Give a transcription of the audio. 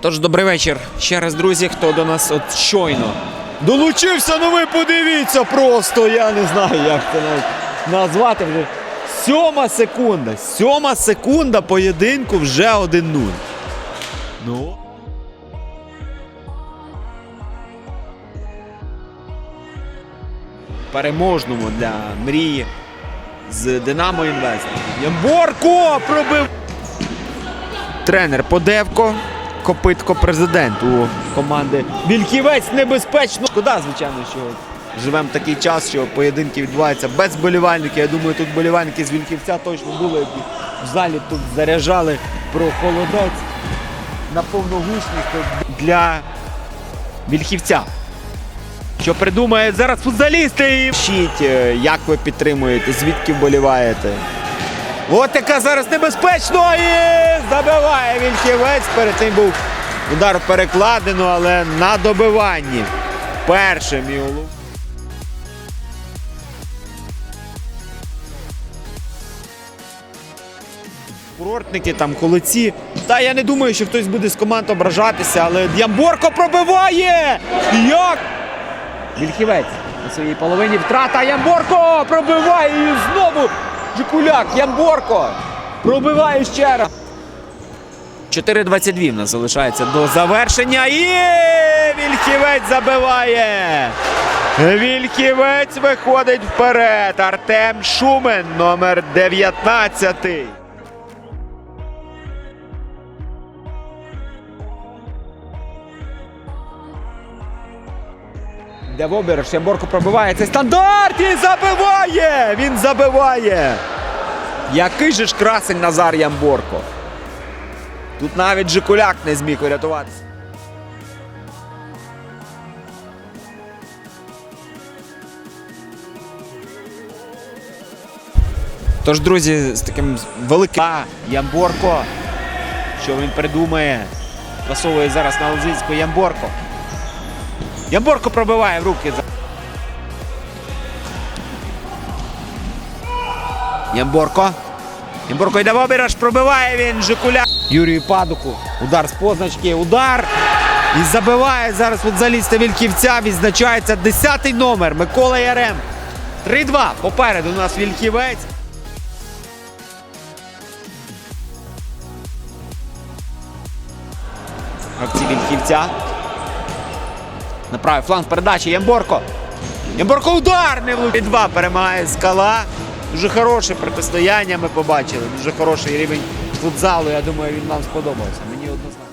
Тож добрий вечір ще раз, друзі, хто до нас от щойно долучився. Ну ви подивіться просто. Я не знаю, як це назвати вже. Сьома секунда. Сьома секунда поєдинку вже 1-0. Ну. Переможному для мрії з Динамо Інвест. Ямборко пробив. Тренер Подевко, Копитко президент у команди Вільківець небезпечно. Шкода, звичайно, що живемо такий час, що поєдинки відбуваються без болівальників. Я думаю, тут болівальники з Вільківця точно були, які в залі тут заряджали про холодець на повну гучність для Вільхівця. Що придумають зараз футболісти і Пишіть, е, як ви підтримуєте, звідки вболіваєте. От яка зараз небезпечно і забиває Вільхівець. Перед тим був удар в перекладину, але на добиванні. Першим і улу. Курортники там, холодці. Та я не думаю, що хтось буде з команд ображатися, але Ямборко пробиває! Як? Вільхівець на своїй половині втрата. Ямборко пробиває і знову Жикуляк. Ямборко пробиває ще раз. 4.22 в нас залишається до завершення. І Вільхівець забиває. Вільхівець виходить вперед. Артем Шумен, номер 19. Де в обіриш, Ямборко пробиває цей стандарт і забиває! Він забиває! Який же ж красень Назар Ямборко. Тут навіть Жикуляк не зміг врятуватися. Тож, друзі, з таким великим А, Ямборко. Що він придумає? Просовує зараз на Лозинську Ямборко. Ямборко пробиває в руки. Ямборко. Ямборко йде в обіраж, пробиває він Жикуля. Юрію Падуку. Удар з позначки. Удар. І забиває зараз футзаліста Вільківця. Відзначається 10-й номер Микола Ярем. 3-2. Попереду у нас Вільківець. Гравці Вільківця. На правий фланг передачі Ямборко. Ямборко удар не влучить. Два перемагає скала. Дуже хороше протистояння ми побачили. Дуже хороший рівень футзалу. Я думаю, він нам сподобався.